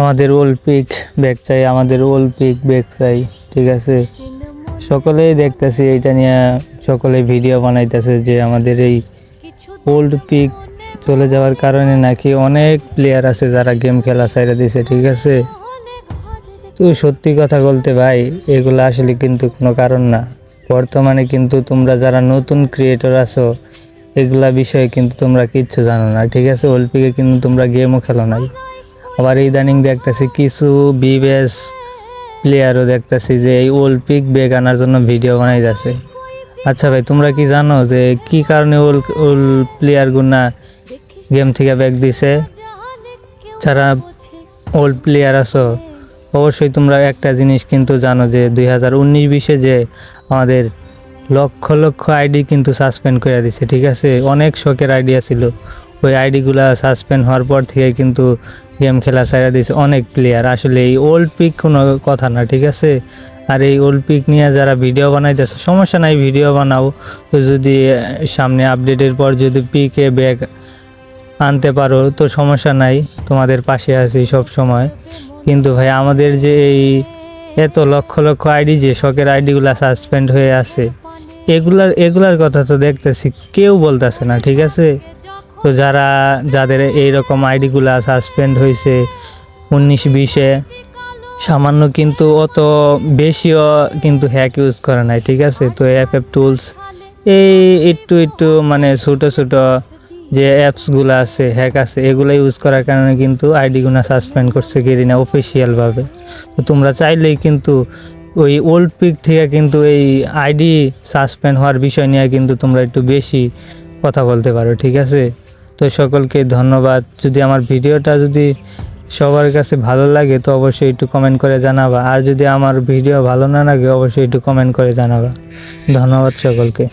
আমাদের Olympic bag চাই, আমাদের অলিম্পিক ব্যাগ চাই, ঠিক আছে? সকলেই দেখতেছি, এইটা নিয়ে সকলে ভিডিও বানাইতেছে যে আমাদের এই ওল্ড পিক চলে যাওয়ার কারণে নাকি অনেক প্লেয়ার আছে যারা গেম খেলা ছাইড়া দিছে, ঠিক আছে? তো সত্যি কথা বলতে ভাই, এগুলো আসলে কিন্তু কোনো কারণ না। বর্তমানে কিন্তু তোমরা যারা নতুন ক্রিয়েটর আছো, এগুলা বিষয়ে কিন্তু তোমরা কিচ্ছু জানো না, ঠিক আছে? অলিম্পিকে কিন্তু তোমরা গেমও খেলো নাই। আবার ইদানিং দেখতেছি কিছু বিবেস প্লেয়ারও দেখতেছি যে এই অলিম্পিক বেগ আনার জন্য ভিডিও বানাই যাচ্ছে। আচ্ছা ভাই, তোমরা কি জানো যে কি কারণে ওল ওল প্লেয়ারগুনা গেম থেকে ব্যাগ দিছে? যারা ওল্ড প্লেয়ার আছো, অবশ্যই তোমরা একটা জিনিস কিন্তু জানো যে দুই হাজার উনিশ বিশে যে আমাদের লক্ষ লক্ষ আইডি কিন্তু সাসপেন্ড করে দিছে, ঠিক আছে? অনেক শখের আইডিয়া ছিল। ওই আইডিগুলো সাসপেন্ড হওয়ার পর থেকে কিন্তু গেম খেলা ছাড়া দিয়েছে অনেক প্লেয়ার আসলে এই ওল্ড পিক কোনো কথা না, ঠিক আছে? আর এই ওল্ড পিক নিয়ে যারা ভিডিও বানাইতেছে, সমস্যা নাই ভিডিও বানাও। তো যদি সামনে আপডেটের পর যদি পিকে ব্যাগ আনতে পারো, তো সমস্যা নাই, তোমাদের পাশে আছি সব সময়। কিন্তু ভাই, আমাদের যে এই এত লক্ষ লক্ষ আইডি, যে শখের আইডিগুলো সাসপেন্ড হয়ে আছে, এগুলার এগুলার কথা তো দেখতেছি, কেউ বলতেছে না, ঠিক আছে? তো যারা, যাদের এইরকম আইডিগুলা সাসপেন্ড হয়েছে উনিশ বিশে, সামান্য কিন্তু অত বেশিও কিন্তু হ্যাক ইউজ করে নাই, ঠিক আছে? তো এফ এফ টুলস এই একটু একটু মানে ছোটো ছোটো যে অ্যাপসগুলো আছে হ্যাক আছে, এগুলো ইউজ করার কারণে কিন্তু আইডিগুলো সাসপেন্ড করছে গেরিনা অফিসিয়ালভাবে তো তোমরা চাইলেই কিন্তু ওই ওল্ড পিক থেকে কিন্তু এই আইডি সাসপেন্ড হওয়ার বিষয় নিয়ে কিন্তু তোমরা একটু বেশি কথা বলতে পারো, ঠিক আছে? তো সকলকে ধন্যবাদ। যদি আমার ভিডিওটা যদি সবার কাছে ভালো লাগে, তো অবশ্যই একটু কমেন্ট করে জানাবা। আর যদি আমার ভিডিও ভালো না লাগে, অবশ্যই একটু কমেন্ট করে জানাবা। ধন্যবাদ সকলকে।